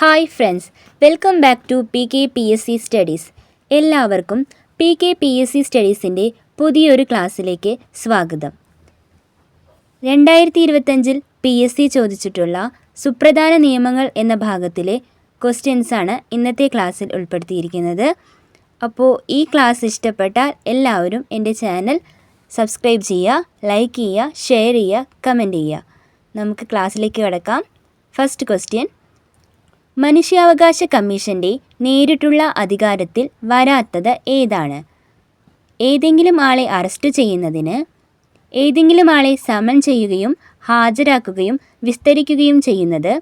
Hi friends welcome back to P K P S C studies എല്ലാവർക്കും P K P S C സ്റ്റഡീസിന്റെ പുതിയൊരു ക്ലാസ്സിലേക്ക് സ്വാഗതം. രണ്ടായിരത്തി ഇരുപത്തഞ്ചിൽ പി എസ് സി ചോദിച്ചിട്ടുള്ള സുപ്രധാന നിയമങ്ങൾ എന്ന ഭാഗത്തിലെ ക്വസ്റ്റ്യൻസാണ് ഇന്നത്തെ ക്ലാസ്സിൽ ഉൾപ്പെടുത്തിയിരിക്കുന്നത്. അപ്പോൾ ഈ ക്ലാസ് ഇഷ്ടപ്പെട്ടാൽ എല്ലാവരും എന്റെ ചാനൽ സബ്സ്ക്രൈബ് ചെയ്യുക ലൈക്ക് ചെയ്യുക ഷെയർ ചെയ്യുക കമന്റ് ചെയ്യുക. നമുക്ക് ക്ലാസ്സിലേക്ക് കിടക്കാം. ഫസ്റ്റ് ക്വസ്റ്റ്യൻ മനുഷ്യാവകാശ കമ്മീഷന്റെ നേരിട്ടുള്ള അധികാരത്തിൽ വരാത്തത് ഏതാണ്? ഏതെങ്കിലും ആളെ അറസ്റ്റ് ചെയ്യുന്നതിന് ഏതെങ്കിലും ആളെ സമൻ ചെയ്യുകയും ഹാജരാക്കുകയും വിസ്തരിക്കുകയും ചെയ്യുന്നത്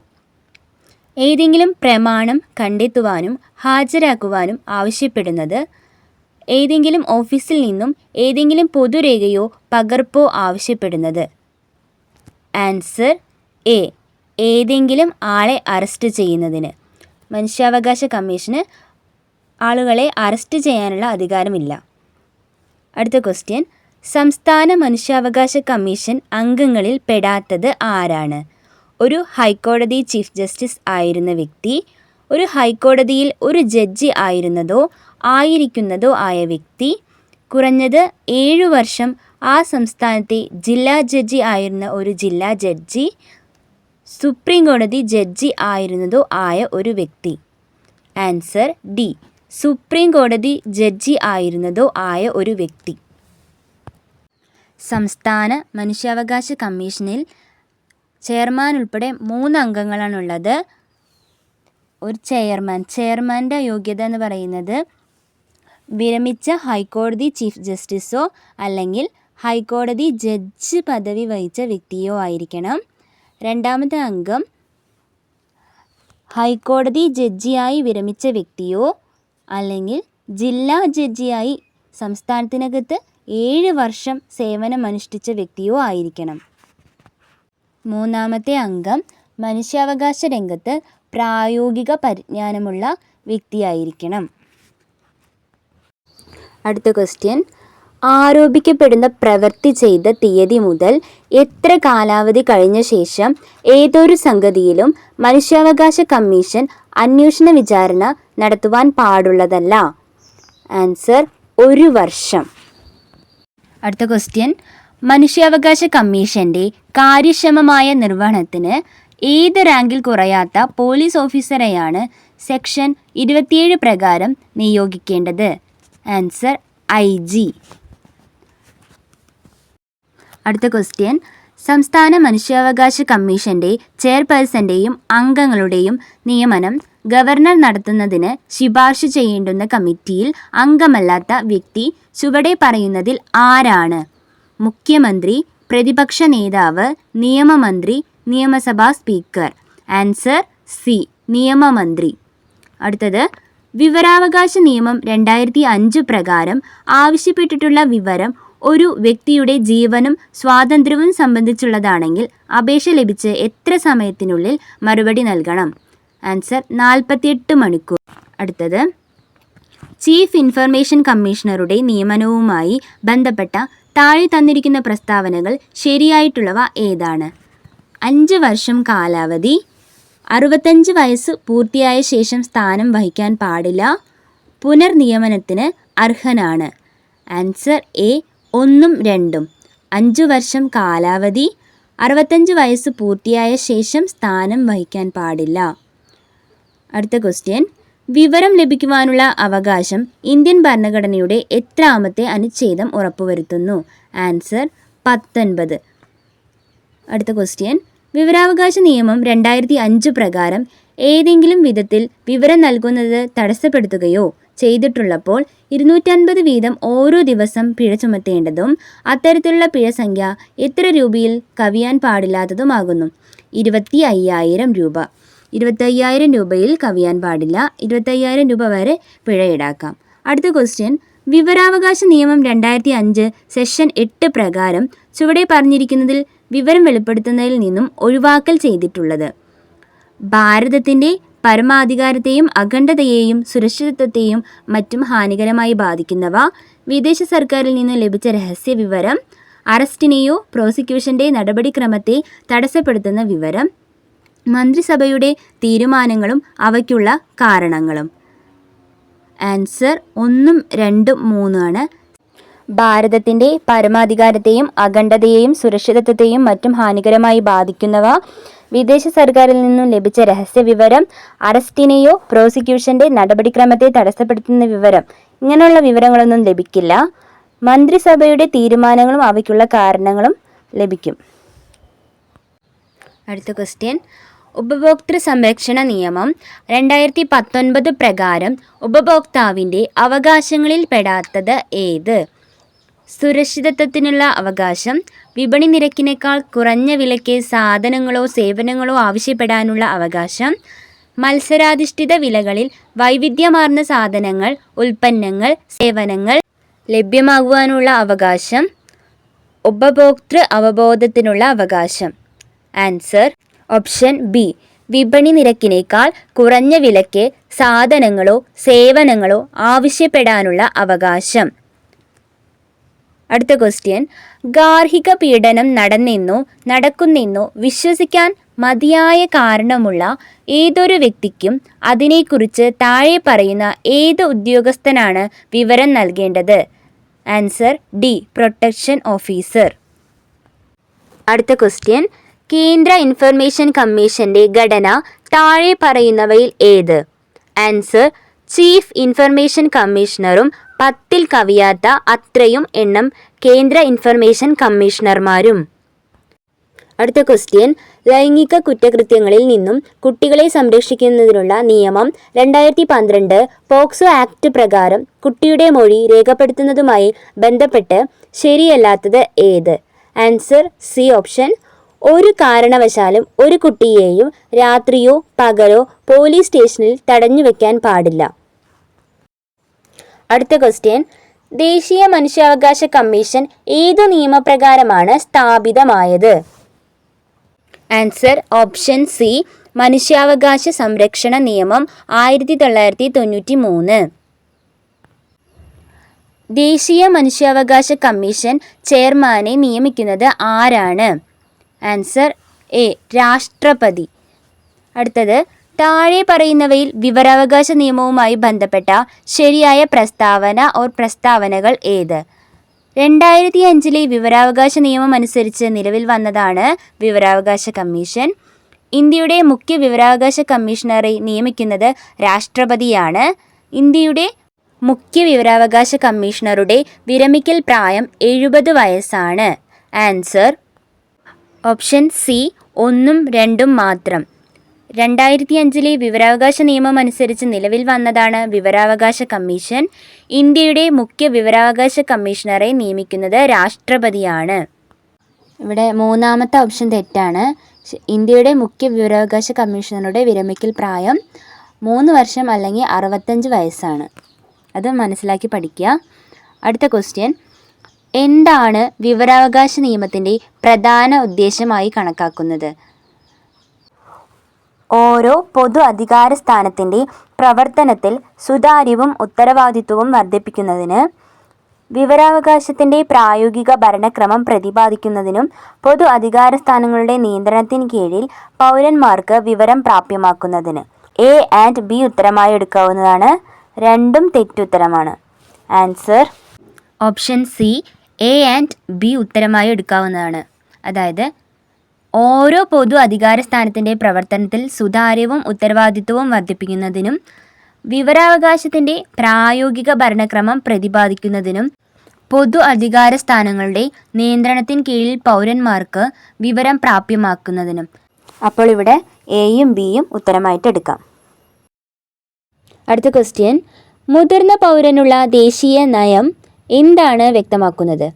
ഏതെങ്കിലും പ്രമാണം കണ്ടെത്തുവാനും ഹാജരാക്കുവാനും ആവശ്യപ്പെടുന്നത് ഏതെങ്കിലും ഓഫീസിൽ നിന്നും ഏതെങ്കിലും പൊതുരേഖയോ പകർപ്പോ ആവശ്യപ്പെടുന്നത്? Answer A. ഏതെങ്കിലും ആളെ അറസ്റ്റ് ചെയ്യുന്നതിന്. മനുഷ്യാവകാശ കമ്മീഷന് ആളുകളെ അറസ്റ്റ് ചെയ്യാനുള്ള അധികാരമില്ല. അടുത്ത ക്വസ്റ്റ്യൻ സംസ്ഥാന മനുഷ്യാവകാശ കമ്മീഷൻ അംഗങ്ങളിൽ പെടാത്തത് ആരാണ്? ഒരു ഹൈക്കോടതി ചീഫ് ജസ്റ്റിസ് ആയിരുന്ന വ്യക്തി ഒരു ഹൈക്കോടതിയിൽ ഒരു ജഡ്ജി ആയിരുന്നതോ ആയിരിക്കുന്നതോ ആയ വ്യക്തി കുറഞ്ഞത് ഏഴു വർഷം ആ സംസ്ഥാനത്തെ ജില്ലാ ജഡ്ജി ആയിരുന്ന ഒരു ജില്ലാ ജഡ്ജി സുപ്രീം കോടതി ജഡ്ജി ആയിരുന്നതോ ആയ ഒരു വ്യക്തി. Answer D. സുപ്രീം കോടതി ജഡ്ജി ആയിരുന്നതോ ആയ ഒരു വ്യക്തി. സംസ്ഥാന മനുഷ്യാവകാശ കമ്മീഷനിൽ ചെയർമാൻ ഉൾപ്പെടെ മൂന്ന് അംഗങ്ങളാണുള്ളത്. ഒരു ചെയർമാൻ ചെയർമാന്റെ യോഗ്യത എന്ന് പറയുന്നത് വിരമിച്ച ഹൈക്കോടതി ചീഫ് ജസ്റ്റിസോ അല്ലെങ്കിൽ ഹൈക്കോടതി ജഡ്ജ് പദവി വഹിച്ച വ്യക്തിയോ ആയിരിക്കണം. രണ്ടാമത്തെ അംഗം ഹൈക്കോടതി ജഡ്ജിയായി വിരമിച്ച വ്യക്തിയോ അല്ലെങ്കിൽ ജില്ലാ ജഡ്ജിയായി സംസ്ഥാനത്തിനകത്ത് ഏഴ് വർഷം സേവനമനുഷ്ഠിച്ച വ്യക്തിയോ ആയിരിക്കണം. മൂന്നാമത്തെ അംഗം മനുഷ്യാവകാശ രംഗത്ത് പ്രായോഗിക പരിജ്ഞാനമുള്ള വ്യക്തിയായിരിക്കണം. അടുത്ത ക്വസ്റ്റ്യൻ ആരോപിക്കപ്പെടുന്ന പ്രവൃത്തി ചെയ്ത തീയതി മുതൽ എത്ര കാലാവധി കഴിഞ്ഞ ശേഷം ഏതൊരു സംഗതിയിലും മനുഷ്യാവകാശ കമ്മീഷൻ അന്വേഷണ വിചാരണ നടത്തുവാൻ പാടുള്ളതല്ല. ആൻസർ ഒരു വർഷം. അടുത്ത ക്വസ്റ്റ്യൻ. മനുഷ്യാവകാശ കമ്മീഷന്റെ കാര്യക്ഷമമായ നിർവഹണത്തിന് ഏത് റാങ്കിൽ കുറയാത്ത പോലീസ് ഓഫീസറെയാണ് സെക്ഷൻ ഇരുപത്തിയേഴ് പ്രകാരം നിയോഗിക്കേണ്ടത്? Answer I G. അടുത്ത ക്വസ്റ്റ്യൻ. സംസ്ഥാന മനുഷ്യാവകാശ കമ്മീഷന്റെ ചെയർപേഴ്സന്റെയും അംഗങ്ങളുടെയും നിയമനം ഗവർണർ നടത്തുന്നതിന് ശുപാർശ ചെയ്യേണ്ടുന്ന കമ്മിറ്റിയിൽ അംഗമല്ലാത്ത വ്യക്തി ചുവടെ പറയുന്നതിൽ ആരാണ്? മുഖ്യമന്ത്രി പ്രതിപക്ഷ നേതാവ് നിയമമന്ത്രി നിയമസഭാ സ്പീക്കർ. ആൻസർ സി നിയമമന്ത്രി. അടുത്തത്. വിവരാവകാശ നിയമം രണ്ടായിരത്തി അഞ്ച് പ്രകാരം ആവശ്യപ്പെട്ടിട്ടുള്ള വിവരം ഒരു വ്യക്തിയുടെ ജീവനും സ്വാതന്ത്ര്യവും സംബന്ധിച്ചുള്ളതാണെങ്കിൽ അപേക്ഷ ലഭിച്ച് എത്ര സമയത്തിനുള്ളിൽ മറുപടി നൽകണം? ആൻസർ നാൽപ്പത്തിയെട്ട് മണിക്കൂർ. അടുത്തത്. ചീഫ് ഇൻഫർമേഷൻ കമ്മീഷണറുടെ നിയമനവുമായി ബന്ധപ്പെട്ട താഴെ തന്നിരിക്കുന്ന പ്രസ്താവനകൾ ശരിയായിട്ടുള്ളവ ഏതാണ്? അഞ്ച് വർഷം കാലാവധി അറുപത്തഞ്ച് വയസ്സ് പൂർത്തിയായ ശേഷം സ്ഥാനം വഹിക്കാൻ പാടില്ല പുനർനിയമനത്തിന് അർഹനാണ്. ആൻസർ എ ഒന്നും രണ്ടും. അഞ്ചു വർഷം കാലാവധി അറുപത്തഞ്ച് വയസ്സ് പൂർത്തിയായ ശേഷം സ്ഥാനം വഹിക്കാൻ പാടില്ല. അടുത്ത ക്വസ്റ്റ്യൻ വിവരം ലഭിക്കുവാനുള്ള അവകാശം ഇന്ത്യൻ ഭരണഘടനയുടെ എത്രാമത്തെ അനുച്ഛേദം ഉറപ്പുവരുത്തുന്നു? ആൻസർ പത്തൊൻപത്. അടുത്ത ക്വസ്റ്റ്യൻ വിവരാവകാശ നിയമം രണ്ടായിരത്തി അഞ്ച് പ്രകാരം ഏതെങ്കിലും വിധത്തിൽ വിവരം നൽകുന്നത് തടസ്സപ്പെടുത്തുകയോ ചെയ്തിട്ടുള്ളപ്പോൾ ഇരുന്നൂറ്റൻപത് വീതം ഓരോ ദിവസം പിഴ ചുമത്തേണ്ടതും അത്തരത്തിലുള്ള പിഴ സംഖ്യ എത്ര രൂപയിൽ കവിയാൻ പാടില്ലാത്തതുമാകുന്നു. ഇരുപത്തി അയ്യായിരം രൂപ. ഇരുപത്തയ്യായിരം രൂപയിൽ കവിയാൻ പാടില്ല. ഇരുപത്തയ്യായിരം രൂപ വരെ പിഴ ഈടാക്കാം. അടുത്ത ക്വസ്റ്റ്യൻ വിവരാവകാശ നിയമം രണ്ടായിരത്തി അഞ്ച് സെഷൻ എട്ട് പ്രകാരം ചുവടെ പറഞ്ഞിരിക്കുന്നതിൽ വിവരം വെളിപ്പെടുത്തുന്നതിൽ നിന്നും ഒഴിവാക്കൽ ചെയ്തിട്ടുള്ളത്. ഭാരതത്തിന്റെ പരമാധികാരത്തെയും അഖണ്ഡതയെയും സുരക്ഷിതത്വത്തെയും മറ്റും ഹാനികരമായി ബാധിക്കുന്നവ. വിദേശ സർക്കാരിൽ നിന്ന് ലഭിച്ച രഹസ്യ വിവരം. അറസ്റ്റിനെയോ പ്രോസിക്യൂഷന്റെ നടപടിക്രമത്തെ തടസ്സപ്പെടുത്തുന്ന വിവരം. മന്ത്രിസഭയുടെ തീരുമാനങ്ങളും അവയ്ക്കുള്ള കാരണങ്ങളും. ആൻസർ ഒന്നും രണ്ടും മൂന്നുമാണ് ഭാരതത്തിന്റെ പരമാധികാരത്തെയും അഖണ്ഡതയെയും സുരക്ഷിതത്വത്തെയും മറ്റും ഹാനികരമായി ബാധിക്കുന്നവ. വിദേശ സർക്കാരിൽ നിന്നും ലഭിച്ച രഹസ്യ വിവരം അറസ്റ്റിനെയോ പ്രോസിക്യൂഷന്റെ നടപടിക്രമത്തെ തടസ്സപ്പെടുത്തുന്ന വിവരം ഇങ്ങനെയുള്ള വിവരങ്ങളൊന്നും ലഭിക്കില്ല. മന്ത്രിസഭയുടെ തീരുമാനങ്ങളും അവയ്ക്കുള്ള കാരണങ്ങളും ലഭിക്കും. അടുത്ത ക്വസ്റ്റ്യൻ. ഉപഭോക്തൃ സംരക്ഷണ നിയമം രണ്ടായിരത്തി പത്തൊൻപത് പ്രകാരം ഉപഭോക്താവിന്റെ അവകാശങ്ങളിൽ പെടാത്തത് ഏത്? സുരക്ഷിതത്വത്തിനുള്ള അവകാശം വിപണി നിരക്കിനേക്കാൾ കുറഞ്ഞ വിലയ്ക്ക് സാധനങ്ങളോ സേവനങ്ങളോ ആവശ്യപ്പെടാനുള്ള അവകാശം മത്സരാധിഷ്ഠിത വിലകളിൽ വൈവിധ്യമാർന്ന സാധനങ്ങൾ ഉൽപ്പന്നങ്ങൾ സേവനങ്ങൾ ലഭ്യമാകുവാനുള്ള അവകാശം ഉപഭോക്തൃ അവബോധത്തിനുള്ള അവകാശം. ആൻസർ ഓപ്ഷൻ ബി വിപണി നിരക്കിനേക്കാൾ കുറഞ്ഞ വിലയ്ക്ക് സാധനങ്ങളോ സേവനങ്ങളോ ആവശ്യപ്പെടാനുള്ള അവകാശം. അടുത്ത ക്വസ്റ്റ്യൻ ഗാർഹിക പീഡനം നടന്നെന്നോ നടക്കുന്നെന്നോ വിശ്വസിക്കാൻ മതിയായ കാരണമുള്ള ഏതൊരു വ്യക്തിക്കും അതിനെക്കുറിച്ച് താഴെ പറയുന്ന ഏത് ഉദ്യോഗസ്ഥനാണ് വിവരം നൽകേണ്ടത്? ആൻസർ ഡി പ്രൊട്ടക്ഷൻ ഓഫീസർ അടുത്ത ക്വസ്റ്റ്യൻ കേന്ദ്ര ഇൻഫർമേഷൻ കമ്മീഷന്റെ ഘടന താഴെ പറയുന്നവയിൽ ഏത്? ആൻസർ ചീഫ് ഇൻഫർമേഷൻ കമ്മീഷണറും പത്തിൽ കവിയാത്ത അത്രയും എണ്ണം കേന്ദ്ര ഇൻഫർമേഷൻ കമ്മീഷണർമാരും അടുത്ത ക്വസ്റ്റ്യൻ ലൈംഗിക കുറ്റകൃത്യങ്ങളിൽ നിന്നും കുട്ടികളെ സംരക്ഷിക്കുന്നതിനുള്ള നിയമം രണ്ടായിരത്തി പന്ത്രണ്ട് പോക്സോ ആക്ട് പ്രകാരം കുട്ടിയുടെ മൊഴി രേഖപ്പെടുത്തുന്നതുമായി ബന്ധപ്പെട്ട് ശരിയല്ലാത്തത് ഏത്? Answer C option. ഒരു കാരണവശാലും ഒരു കുട്ടിയെയും രാത്രിയോ പകലോ പോലീസ് സ്റ്റേഷനിൽ തടഞ്ഞു വെക്കാൻ പാടില്ല. അടുത്ത ക്വസ്റ്റ്യൻ ദേശീയ മനുഷ്യാവകാശ കമ്മീഷൻ ഏതു നിയമപ്രകാരമാണ് സ്ഥാപിതമായത്? ആൻസർ ഓപ്ഷൻ സി മനുഷ്യാവകാശ സംരക്ഷണ നിയമം ആയിരത്തി തൊള്ളായിരത്തി തൊണ്ണൂറ്റി മൂന്ന് ദേശീയ മനുഷ്യാവകാശ കമ്മീഷൻ ചെയർമാനെ നിയമിക്കുന്നത് ആരാണ്? ആൻസർ എ രാഷ്ട്രപതി. അടുത്തത് താഴെ പറയുന്നവയിൽ വിവരാവകാശ നിയമവുമായി ബന്ധപ്പെട്ട ശരിയായ പ്രസ്താവന ഓർ പ്രസ്താവനകൾ ഏത്? രണ്ടായിരത്തി അഞ്ചിലെ വിവരാവകാശ നിയമം അനുസരിച്ച് നിലവിൽ വന്നതാണ് വിവരാവകാശ കമ്മീഷൻ. ഇന്ത്യയുടെ മുഖ്യ വിവരാവകാശ കമ്മീഷണറെ നിയമിക്കുന്നത് രാഷ്ട്രപതിയാണ്. ഇന്ത്യയുടെ മുഖ്യ വിവരാവകാശ കമ്മീഷണറുടെ വിരമിക്കൽ പ്രായം എഴുപത് വയസ്സാണ്. ആൻസർ ഓപ്ഷൻ സി ഒന്നും രണ്ടും മാത്രം. രണ്ടായിരത്തി അഞ്ചിലെ വിവരാവകാശ നിയമം അനുസരിച്ച് നിലവിൽ വന്നതാണ് വിവരാവകാശ കമ്മീഷൻ. ഇന്ത്യയുടെ മുഖ്യ വിവരാവകാശ കമ്മീഷണറെ നിയമിക്കുന്നത് രാഷ്ട്രപതിയാണ്. ഇവിടെ മൂന്നാമത്തെ ഓപ്ഷൻ തെറ്റാണ്. ഇന്ത്യയുടെ മുഖ്യ വിവരാവകാശ കമ്മീഷണറുടെ വിരമിക്കൽ പ്രായം മൂന്ന് വർഷം അല്ലെങ്കിൽ അറുപത്തഞ്ച് വയസ്സാണ്. അത് മനസ്സിലാക്കി പഠിക്കുക. അടുത്ത ക്വസ്റ്റ്യൻ. എന്താണ് വിവരാവകാശ നിയമത്തിന്റെ പ്രധാന ഉദ്ദേശമായി കണക്കാക്കുന്നത്? ഓരോ പൊതു അധികാര സ്ഥാനത്തിന്റെ പ്രവർത്തനത്തിൽ സുതാര്യവും ഉത്തരവാദിത്വവും വർദ്ധിപ്പിക്കുന്നതിന് വിവരാവകാശത്തിന്റെ പ്രായോഗിക ഭരണക്രമം പ്രതിപാദിക്കുന്നതിനും പൊതു അധികാര സ്ഥാനങ്ങളുടെ നിയന്ത്രണത്തിന് കീഴിൽ പൗരന്മാർക്ക് വിവരം പ്രാപ്യമാക്കുന്നതിന്. എ ആൻഡ് ബി ഉത്തരമായി എടുക്കാവുന്നതാണ്. രണ്ടും തെറ്റുത്തരമാണ്. Answer option C A and B ഉത്തരമായി എടുക്കാവുന്നതാണ്. അതായത് ഓരോ പൊതു അധികാര സ്ഥാനത്തിന്റെ പ്രവർത്തനത്തിൽ സുതാര്യവും ഉത്തരവാദിത്വവും വർദ്ധിപ്പിക്കുന്നതിനും വിവരാവകാശത്തിന്റെ പ്രായോഗിക ഭരണക്രമം പ്രതിപാദിക്കുന്നതിനും പൊതു അധികാര സ്ഥാനങ്ങളുടെ നിയന്ത്രണത്തിന് കീഴിൽ പൗരന്മാർക്ക് വിവരം പ്രാപ്യമാക്കുന്നതിനും. അപ്പോൾ ഇവിടെ എയും ബിയും ഉത്തരമായിട്ട് എടുക്കാം. അടുത്ത ക്വസ്റ്റ്യൻ മുതിർന്ന പൗരനുള്ള ദേശീയ നയം എന്താണ് വ്യക്തമാക്കുന്നത്?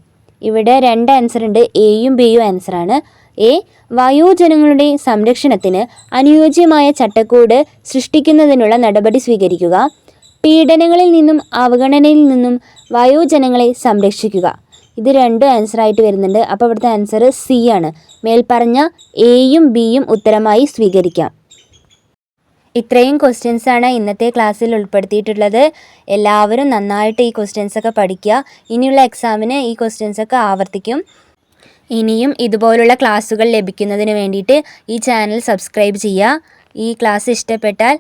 ഇവിടെ രണ്ട് ആൻസർ ഉണ്ട്. എയും ബിയും ആൻസറാണ് എ. വയോജനങ്ങളുടെ സംരക്ഷണത്തിന് അനുയോജ്യമായ ചട്ടക്കൂട് സൃഷ്ടിക്കുന്നതിനുള്ള നടപടി സ്വീകരിക്കുക. പീഡനങ്ങളിൽ നിന്നും അവഗണനയിൽ നിന്നും വയോജനങ്ങളെ സംരക്ഷിക്കുക. ഇത് രണ്ടും ആൻസറായിട്ട് വരുന്നുണ്ട്. അപ്പോൾ ഇവിടുത്തെ ആൻസർ സി ആണ്. മേൽപ്പറഞ്ഞ എയും ബിയും ഉത്തരമായി സ്വീകരിക്കാം. ഇത്രയും ക്വസ്റ്റ്യൻസ് ആണ് ഇന്നത്തെ ക്ലാസ്സിൽ ഉൾപ്പെടുത്തിയിട്ടുള്ളത്. എല്ലാവരും നന്നായിട്ട് ഈ ക്വസ്റ്റ്യൻസ് ഒക്കെ പഠിക്കുക. ഇനിയുള്ള എക്സാമിന് ഈ ക്വസ്റ്റ്യൻസ് ഒക്കെ ആവർത്തിക്കും. ഇനിയും ഇതുപോലുള്ള ക്ലാസ്സുകൾ ലഭിക്കുന്നതിന് വേണ്ടിയിട്ട് ഈ ചാനൽ സബ്സ്ക്രൈബ് ചെയ്യുക. ഈ ക്ലാസ് ഇഷ്ടപ്പെട്ടാൽ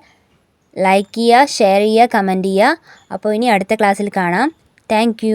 ലൈക്ക് ചെയ്യുക ഷെയർ ചെയ്യുക കമന്റ് ചെയ്യുക. അപ്പോൾ ഇനി അടുത്ത ക്ലാസ്സിൽ കാണാം. താങ്ക്